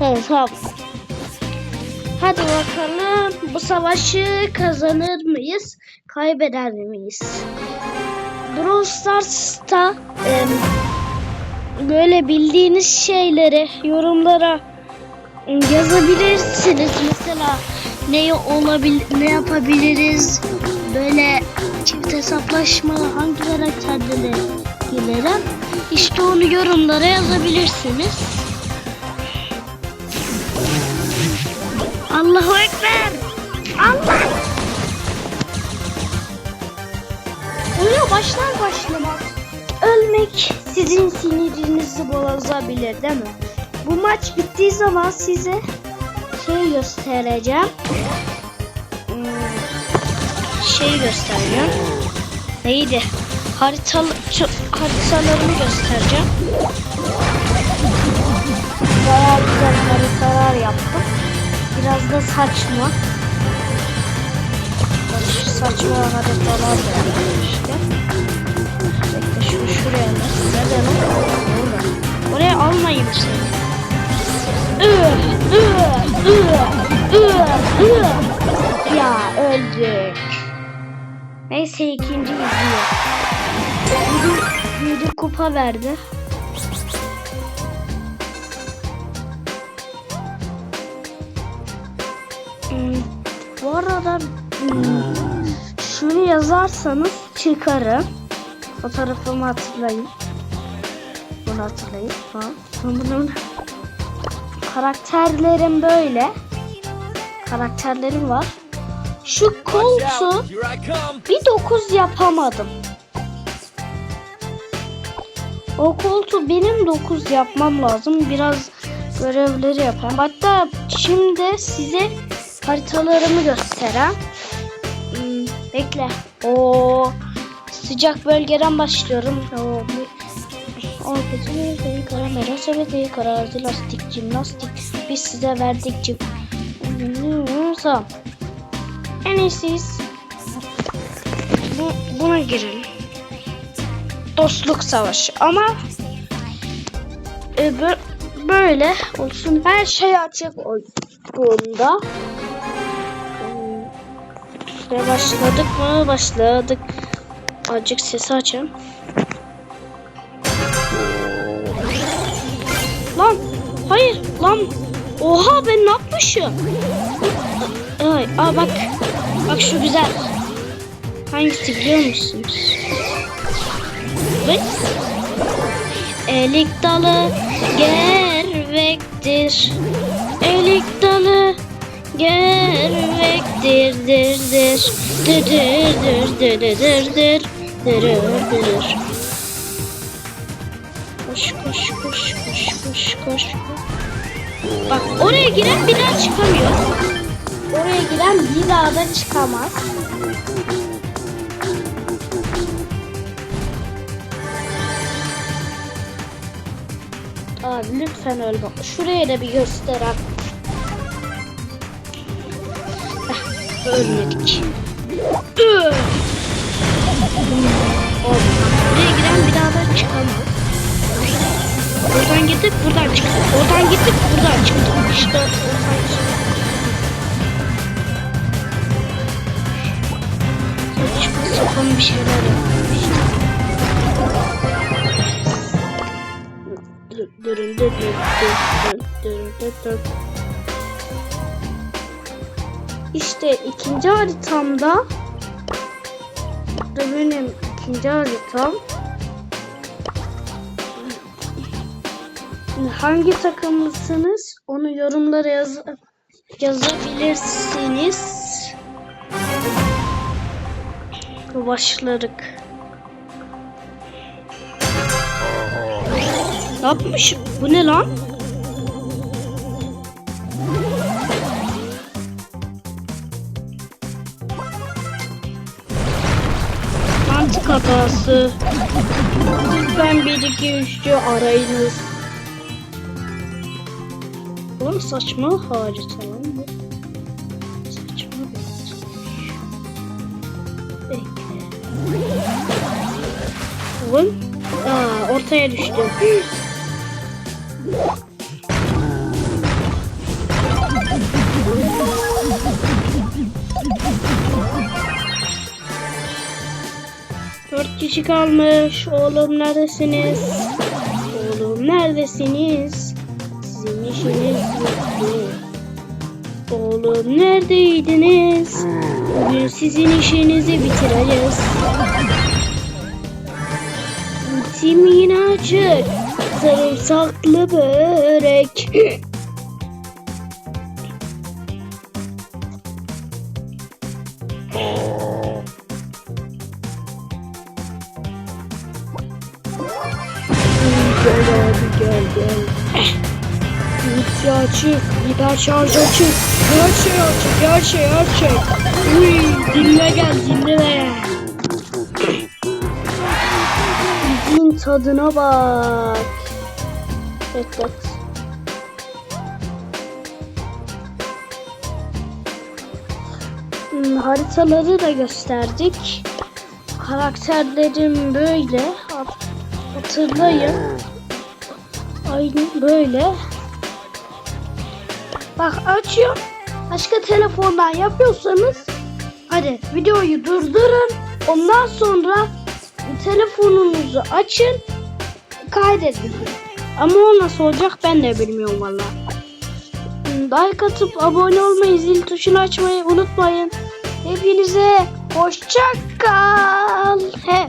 Evet. Hadi bakalım bu savaşı kazanır mıyız? Kaybeder miyiz? Brawl Stars'ta em, böyle bildiğiniz şeyleri yorumlara yazabilirsiniz. Mesela ne olabil ne yapabiliriz? Böyle çift hesaplaşma hangi karakterlere girerim? İşte onu yorumlara yazabilirsiniz. Allahu Ekber! Allah! Oyuna başlar başlamaz ölmek sizin sinirinizi bozabilir değil mi? Bu maç bittiği zaman size şey göstereceğim. Hmm, Şey göstereceğim. Neydi? Haritalı, şu haritalarımı göstereceğim. Bayağı güzel haritalar yaptım. Biraz da saçma. Saçma yaptım işte. Bekle şunu şuraya al. Nerede lan? Oraya almayayım seni. Ya öldük. Neyse ikinci izliyor. Yedi kupa verdi. Arada hmm, şunu yazarsanız çıkarım. Fotoğrafımı hatırlayın. Bunu hatırlayın. Ha. Bunun karakterlerim böyle. Karakterlerim var. Şu koltuğu bir dokuz yapamadım. O koltuğu benim dokuz yapmam lazım. Biraz görevleri yapayım. Hatta şimdi size haritalarımı göstereyim. Hmm, bekle. O sıcak bölgeden başlıyorum. O Orkezi, kamera, sebeti, karazi, lastik, jimnastik. Biz size verdik cim. Tamam. En iyisi bu, buna girelim. Dostluk savaşı ama e, bö- böyle olsun. Her şey açık olduğunda. Ve başladık mı? Başladık. Azıcık sesi açayım. Lan hayır lan oha ben ne yapmışım? Ay, aa bak bak şu güzel. Hangisi biliyor musunuz? Evet. Elik dalı gervektir. Gervektir. Dir dir. Dir dir dir dir dir dir. Dir. Koş koş koş koş koş koş. Bak oraya giren bir daha çıkamıyor. Oraya giren bir daha da çıkamaz. Abi lütfen ölme. Şuraya da bir göster abi. Ölmedik. Buraya giren bir daha da çıkamaz. Oradan gittik buradan çıktık. Oradan gittik buradan çıktık. İşte. Saçma sapan bir şeyler yapmış. Durun durun durun durun durun durun durun. İşte ikinci haritamda da benim ikinci haritam. Hangi takımlısınız? Onu yorumlara yaz yazabilirsiniz. Başladık. Ne yapmış? Bu ne lan? Mantık hatası. Lütfen 1 2 3'ü arayınız. Oğlum saçma harita lan bu. Saçma bir harita. Bekle. Oğlum. Aa, ortaya düştüm. Kişi kalmış. Oğlum neredesiniz? Oğlum neredesiniz? Sizin işiniz bitti. Oğlum neredeydiniz? Bugün sizin işinizi bitireceğiz. Ultim yine açık. Sarımsaklı börek. Ulti açık, hiper şarj açık. Her şey açık, her şey açık. Uy, dinle gel, dinle. Bildiğin tadına bak. Evet. Hmm, haritaları da gösterdik. Karakterlerim böyle. Hat- Hatırlayın. Aynı böyle. Bak açıyorum. Başka telefondan yapıyorsanız hadi videoyu durdurun. Ondan sonra telefonunuzu açın. Kaydedin. Ama o nasıl olacak ben de bilmiyorum valla. Like atıp abone olmayı, zil tuşunu açmayı unutmayın. Hepinize hoşça kal. He.